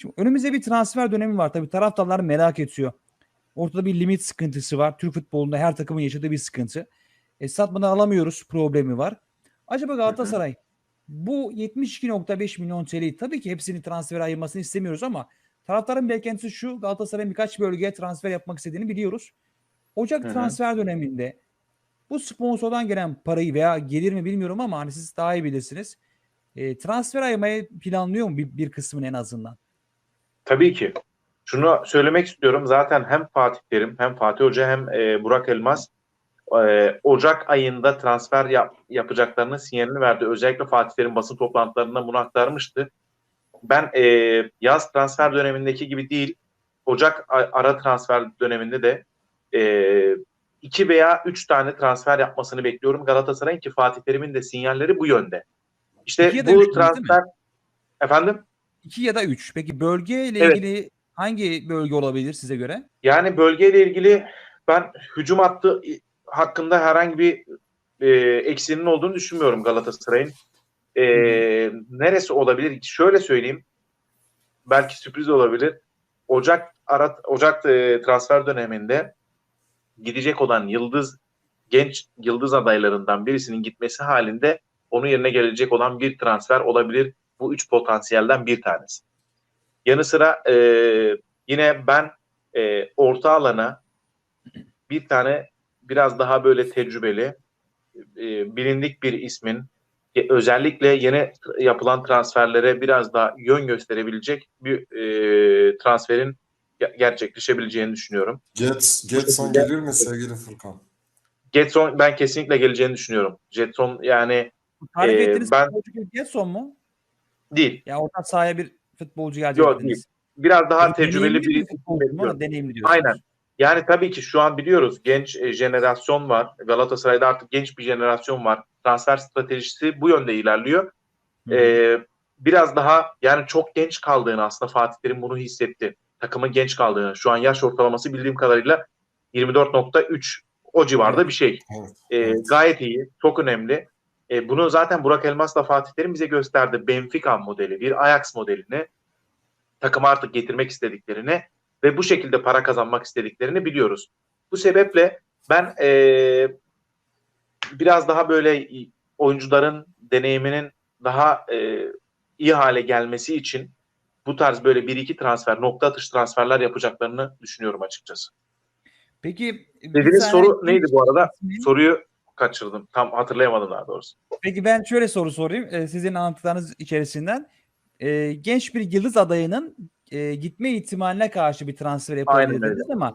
Şimdi önümüzde bir transfer dönemi var. Tabii taraftarlar merak ediyor. Ortada bir limit sıkıntısı var. Türk futbolunda her takımın yaşadığı bir sıkıntı. E, satmadan alamıyoruz problemi var. Acaba Galatasaray bu 72.5 milyon TL'yi tabii ki hepsini transfer ayırmasını istemiyoruz ama taraftarın beklentisi şu Galatasaray'ın birkaç bölgeye transfer yapmak istediğini biliyoruz. Ocak transfer döneminde bu sponsordan gelen parayı veya gelir mi bilmiyorum ama hani siz daha iyi bilirsiniz. E, transfer ayırmayı planlıyor mu bir, bir kısmını en azından? Tabii ki. Şunu söylemek istiyorum. Zaten hem Fatih Terim hem Fatih Hoca hem e, Burak Elmas e, Ocak ayında transfer yap, yapacaklarını sinyalini verdi. Özellikle Fatih Terim basın toplantılarında bunu aktarmıştı. Ben e, yaz transfer dönemindeki gibi değil, Ocak ara transfer döneminde de e, iki veya üç tane transfer yapmasını bekliyorum Galatasaray'ın ki Fatih Terim'in de sinyalleri bu yönde. İşte İki ya da üç bu transfer efendim 2 ya da 3. Peki bölgeyle Evet. ilgili hangi bölge olabilir size göre? Yani bölgeyle ilgili ben hücum hattı hakkında herhangi bir e, eksiğinin olduğunu düşünmüyorum Galatasaray'ın. E, neresi olabilir? Şöyle söyleyeyim. Belki sürpriz olabilir. Ocak ara, Ocak e, transfer döneminde gidecek olan yıldız genç yıldız adaylarından birisinin gitmesi halinde onun yerine gelecek olan bir transfer olabilir. Bu üç potansiyelden bir tanesi. Yanı sıra e, yine ben e, orta alana bir tane biraz daha böyle tecrübeli e, bilindik bir ismin e, özellikle yeni yapılan transferlere biraz daha yön gösterebilecek bir e, transferin ge- gerçekleşebileceğini düşünüyorum. Get, Getson gelir mi sevgili Furkan? Getson ben kesinlikle geleceğini düşünüyorum. Jetson yani Tarif ettiğiniz ben- Getson mu? Değil. Ya orta sahaya bir futbolcu gelecek Yok, dediniz. Biraz daha Yani tecrübeli bir futbolcu. Deneyimli diyorsunuz. Aynen. Yani tabii ki şu an biliyoruz genç e, jenerasyon var. Galatasaray'da artık genç bir jenerasyon var. Transfer stratejisi bu yönde ilerliyor. Hı. Ee, biraz daha yani çok genç kaldığını aslında Fatih Terim bunu hissetti. Takımın genç kaldığını. Şu an yaş ortalaması bildiğim kadarıyla 24.3 o civarda bir şey. Evet. Ee. Gayet iyi. Çok önemli. Ee, bunu zaten Burak Elmas'la Fatih Terim bize gösterdi. Benfica modeli, bir Ajax modelini takıma artık getirmek istediklerini ve bu şekilde para kazanmak istediklerini biliyoruz. Bu sebeple ben ee, biraz daha böyle oyuncuların deneyiminin daha ee, iyi hale gelmesi için bu tarz böyle bir iki transfer, nokta atış transferler yapacaklarını düşünüyorum açıkçası. Peki Dediğiniz soru neydi bu arada? Soruyu kaçırdım. Tam hatırlayamadım daha doğrusu. Peki ben şöyle soru sorayım. Ee, sizin anlattıklarınız içerisinden. Ee, genç bir yıldız adayının e, gitme ihtimaline karşı bir transfer Aynen yapabilir öyle. dediniz ama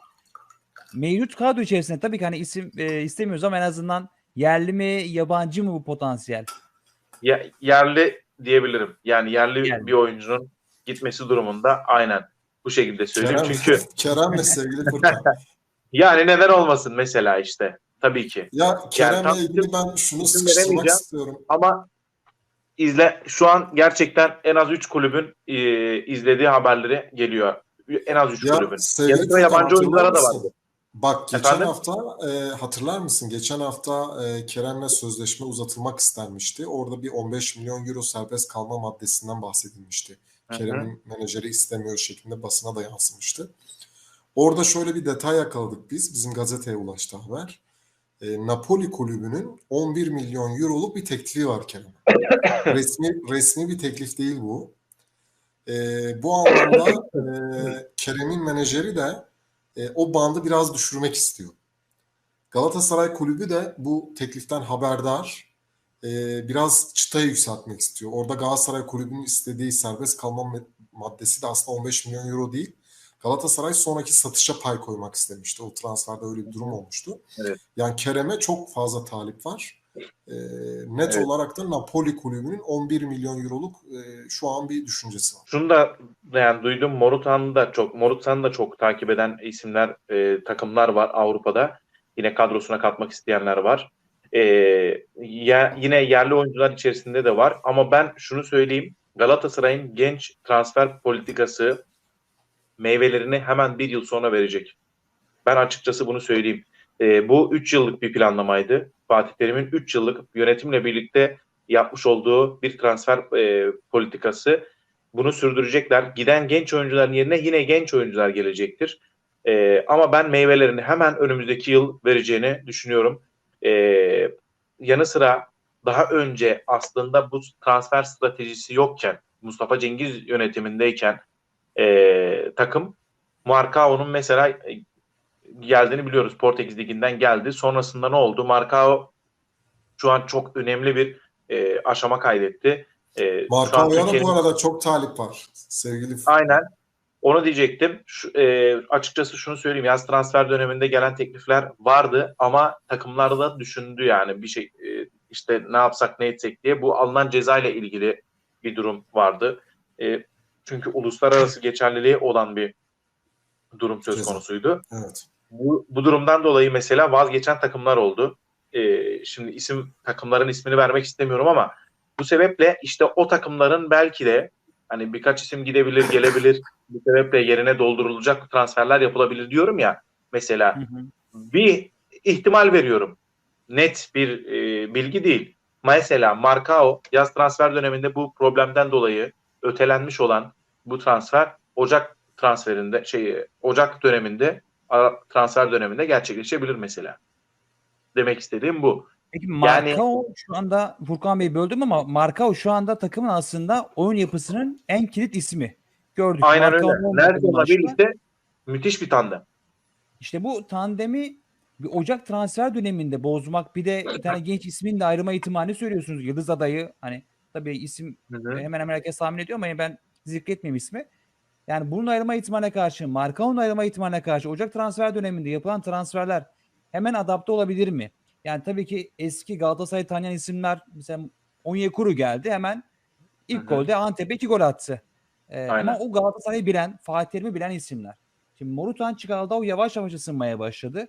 mevcut kadro içerisinde tabii ki hani isim e, istemiyoruz ama en azından yerli mi yabancı mı bu potansiyel? Ya, yerli diyebilirim. Yani yerli Yerli. bir oyuncunun gitmesi durumunda aynen bu şekilde söyleyeyim. Kerem, Çünkü Kerem ve sevgili Furkan. yani neden olmasın mesela işte. Tabii ki. Ya Kerem'le tam ilgili ben şunu sıkıştırmak istiyorum. Ama izle şu an gerçekten en az 3 kulübün e, izlediği haberleri geliyor. En az 3 Ya kulübün. sevgili Yanı sıra Furkan, yabancı oyunculara da vardı. Bak geçen Efendim? hafta e, hatırlar mısın? Geçen hafta e, Kerem'le sözleşme uzatılmak istenmişti. Orada bir 15 milyon euro serbest kalma maddesinden bahsedilmişti. Kerem'in menajeri istemiyor şeklinde basına da yansımıştı. Orada şöyle bir detay yakaladık biz. Bizim gazeteye ulaştı haber. E, Napoli kulübünün 11 milyon euroluk bir teklifi var Kerem'e. resmi, resmi bir teklif değil bu. E, bu anlamda e, Kerem'in menajeri de e, o bandı biraz düşürmek istiyor. Galatasaray kulübü de bu tekliften haberdar. E, biraz çıtayı yükseltmek istiyor. Orada Galatasaray kulübünün istediği serbest kalma maddesi de aslında 15 milyon euro değil. Galatasaray sonraki satışa pay koymak istemişti. O transferde öyle bir durum olmuştu. Evet. Yani Kerem'e çok fazla talip var. E, net Evet. olarak da Napoli kulübünün 11 milyon euroluk e, şu an bir düşüncesi var. Şunu da yani duydum Morutan'ı da çok Morutan'ı da çok takip eden isimler e, takımlar var Avrupa'da. Yine kadrosuna katmak isteyenler var. E, ya, yine yerli oyuncular içerisinde de var. Ama ben şunu söyleyeyim. Galatasaray'ın genç transfer politikası meyvelerini hemen bir yıl sonra verecek. Ben açıkçası bunu söyleyeyim. E, bu 3 yıllık bir planlamaydı. Fatih Terim'in 3 yıllık yönetimle birlikte yapmış olduğu bir transfer e, politikası bunu sürdürecekler. Giden genç oyuncuların yerine yine genç oyuncular gelecektir. Ee, ama ben meyvelerini hemen önümüzdeki yıl vereceğini düşünüyorum. Ee, yanı sıra daha önce aslında bu transfer stratejisi yokken Mustafa Cengiz yönetimindeyken e, takım Marcao'nun mesela e, geldiğini biliyoruz. Portekiz Ligi'nden geldi. Sonrasında ne oldu? Marcao şu an çok önemli bir e, aşama kaydetti. E, Marcao'ya da bu arada çok talip var. Sevgili Aynen. Onu diyecektim. Şu, e, açıkçası şunu söyleyeyim. Yaz transfer döneminde gelen teklifler vardı ama takımlar da düşündü yani bir şey e, işte ne yapsak ne etsek diye. Bu alınan ceza ile ilgili bir durum vardı. E, çünkü uluslararası geçerliliği olan bir durum söz konusuydu. Evet. Bu, bu durumdan dolayı mesela vazgeçen takımlar oldu. Ee, şimdi isim takımların ismini vermek istemiyorum ama bu sebeple işte o takımların belki de hani birkaç isim gidebilir, gelebilir. Bu sebeple yerine doldurulacak transferler yapılabilir diyorum ya. Mesela Hı hı. bir ihtimal veriyorum. Net bir e, bilgi değil. Mesela Marcao yaz transfer döneminde bu problemden dolayı ötelenmiş olan bu transfer Ocak transferinde şey Ocak döneminde transfer döneminde gerçekleşebilir mesela. Demek istediğim bu. Peki Yani- Markao şu anda Furkan Bey böldüm ama Markao şu anda takımın aslında oyun yapısının en kilit ismi. Gördük. Aynen Marcao'nun öyle. maçta- birlikte müthiş bir tandem. İşte bu tandemi bir Ocak transfer döneminde bozmak bir de bir tane genç ismin de ayrılma ihtimalini söylüyorsunuz. Yıldız adayı hani tabii isim Hı hı. hemen hemen herkes tahmin ediyor ama ben zikretmeyeyim ismi. Yani bunun ayrılma ihtimaline karşı, Markao'nun ayrılma ihtimaline karşı Ocak transfer döneminde yapılan transferler hemen adapte olabilir mi? Yani tabii ki eski Galatasaray'ı tanıyan isimler mesela Onyekuru geldi hemen ilk Hı hı. golde Antep'e iki gol attı. Ee, Aynen. ama o Galatasaray'ı bilen, Fatih Terim'i bilen isimler. Şimdi Morutan çıkardı o yavaş yavaş ısınmaya başladı.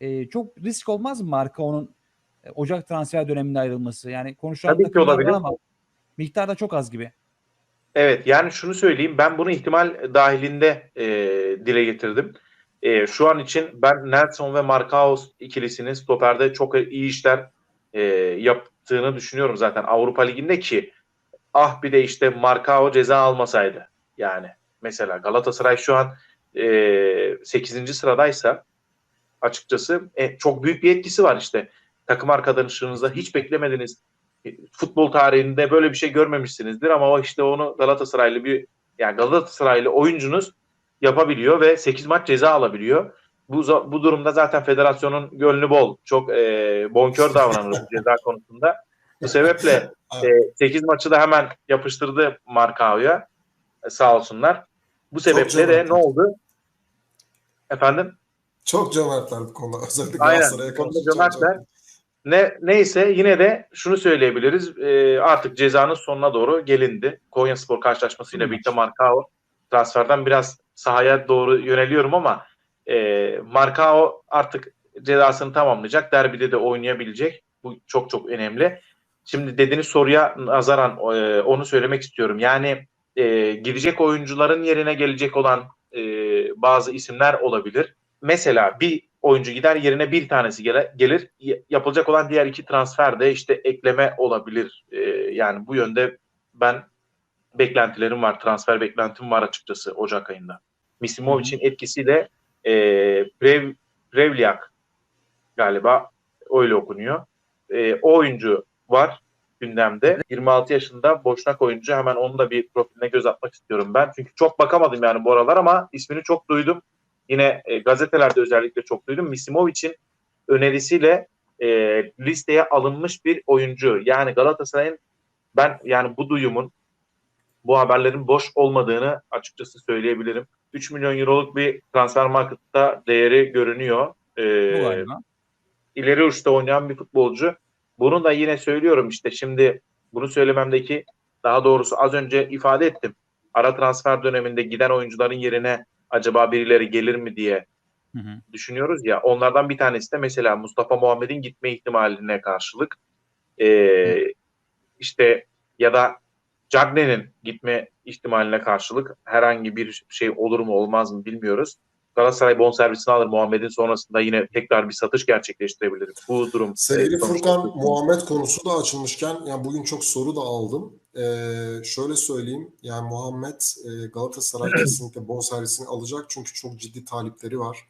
Ee, çok risk olmaz mı Markao'nun e, Ocak transfer döneminde ayrılması? Yani konuşulan Tabii ki olabilir. ama miktar da çok az gibi. Evet yani şunu söyleyeyim ben bunu ihtimal dahilinde e, dile getirdim. E, şu an için ben Nelson ve Marcao ikilisinin stoperde çok iyi işler e, yaptığını düşünüyorum zaten Avrupa Ligi'nde ki ah bir de işte Marcao ceza almasaydı yani mesela Galatasaray şu an e, 8. sıradaysa açıkçası e, çok büyük bir etkisi var işte takım arkadaşınızda hiç beklemediniz futbol tarihinde böyle bir şey görmemişsinizdir ama işte onu Galatasaraylı bir yani Galatasaraylı oyuncunuz yapabiliyor ve 8 maç ceza alabiliyor. Bu bu durumda zaten federasyonun gönlü bol. Çok e, bonkör davranır bu ceza konusunda. Bu sebeple e, 8 maçı da hemen yapıştırdı Markao'ya. E, sağ olsunlar. Bu sebeple de ne oldu? Efendim? Çok cömertler bu konuda. Özellikle Aynen. Galatasaray'a karşı cömertler. Ne neyse yine de şunu söyleyebiliriz. E, artık cezanın sonuna doğru gelindi. Konya Spor karşılaşmasıyla birlikte Marcao transferden biraz sahaya doğru yöneliyorum ama e, Marcao artık cezasını tamamlayacak. Derbide de oynayabilecek. Bu çok çok önemli. Şimdi dediğiniz soruya nazaran e, onu söylemek istiyorum. Yani e, gidecek oyuncuların yerine gelecek olan e, bazı isimler olabilir. Mesela bir oyuncu gider yerine bir tanesi gele- gelir. Yapılacak olan diğer iki transfer de işte ekleme olabilir. E, yani bu yönde ben beklentilerim var. Transfer beklentim var açıkçası Ocak ayında. Misimovic'in etkisiyle e, Prev, Prevliak galiba öyle okunuyor. E, o oyuncu var gündemde. 26 yaşında boşnak oyuncu. Hemen onun da bir profiline göz atmak istiyorum ben. Çünkü çok bakamadım yani bu aralar ama ismini çok duydum. Yine e, gazetelerde özellikle çok duydum. Misimovic'in önerisiyle e, listeye alınmış bir oyuncu. Yani Galatasaray'ın ben yani bu duyumun bu haberlerin boş olmadığını açıkçası söyleyebilirim. 3 milyon euroluk bir transfer markette değeri görünüyor. Ee, ileri uçta oynayan bir futbolcu. Bunu da yine söylüyorum işte şimdi bunu söylememdeki daha doğrusu az önce ifade ettim. Ara transfer döneminde giden oyuncuların yerine acaba birileri gelir mi diye Hı hı. düşünüyoruz ya. Onlardan bir tanesi de mesela Mustafa Muhammed'in gitme ihtimaline karşılık ee, işte ya da Cagney'in gitme ihtimaline karşılık herhangi bir şey olur mu olmaz mı bilmiyoruz. Galatasaray bonservisini alır Muhammed'in sonrasında yine tekrar bir satış gerçekleştirebilir. Bu durum Sevgili e, Furkan Muhammed konusu da açılmışken yani bugün çok soru da aldım. Ee, şöyle söyleyeyim yani Muhammed e, Galatasaray kesinlikle bonservisini alacak çünkü çok ciddi talipleri var.